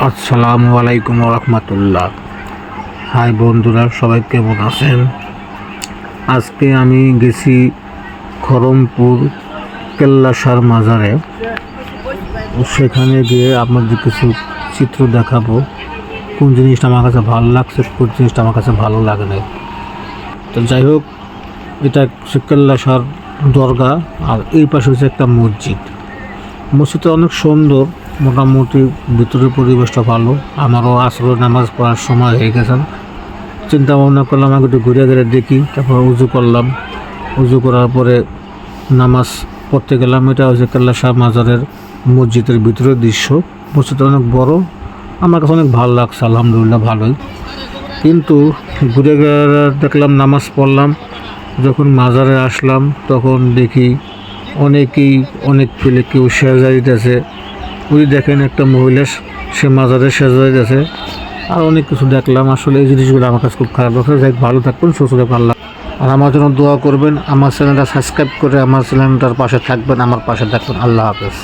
আসসালামু আলাইকুম রহমতুল্লাহ। হাই বন্ধুরা, সবাই কেমন আছেন? আজকে আমি গেছি খরমপুর কেল্লাসার মাজারে। সেখানে গিয়ে আপনাদের কিছু চিত্র দেখাবো। কোন জিনিসটা আমার কাছে ভালো লাগছে, কোন জিনিসটা আমার কাছে ভালো লাগে নাই। তো যাই হোক, এটা কেল্লাসার দরগা, আর এই পাশে হচ্ছে একটা মসজিদ। মসজিদটা অনেক সুন্দর, মোটামুটি ভিতরের পরিবেশটা ভালো। আমারও আসলে নামাজ পড়ার সময় হয়ে গেছে। চিন্তা ভাবনা করলাম আগে একটু ঘুরে ঘুরে দেখি, তারপর উজু করলাম। উজু করার পরে নামাজ পড়তে গেলাম। এটা হচ্ছে কেল্লা শাহ মাজারের মসজিদের ভিতরের দৃশ্য। মসজিদটা অনেক বড়। আমার কাছে অনেক ভালো লাগছে, আলহামদুলিল্লাহ ভালোই। কিন্তু ঘুরে ঘুরে দেখলাম, নামাজ পড়লাম। যখন মাজারে আসলাম, তখন দেখি অনেকেই, অনেক পেলে কেউ সেজা দিতেছে ওই দেখেন একটা মহিলা, সে মাজারে সেজা দিতেছে আর অনেক কিছু দেখলাম, আসলে এই জিনিসগুলো আমার কাছে খুব খারাপ লাগছে। যাই ভালো থাকবেন, সুস্থ থাকবেন আর আমার জন্য দোয়া করবেন, আমার চ্যানেলটা সাবস্ক্রাইব করে আমার চ্যানেলটার পাশে থাকবেন, আমার পাশে থাকবেন, আল্লাহ হাফেজ।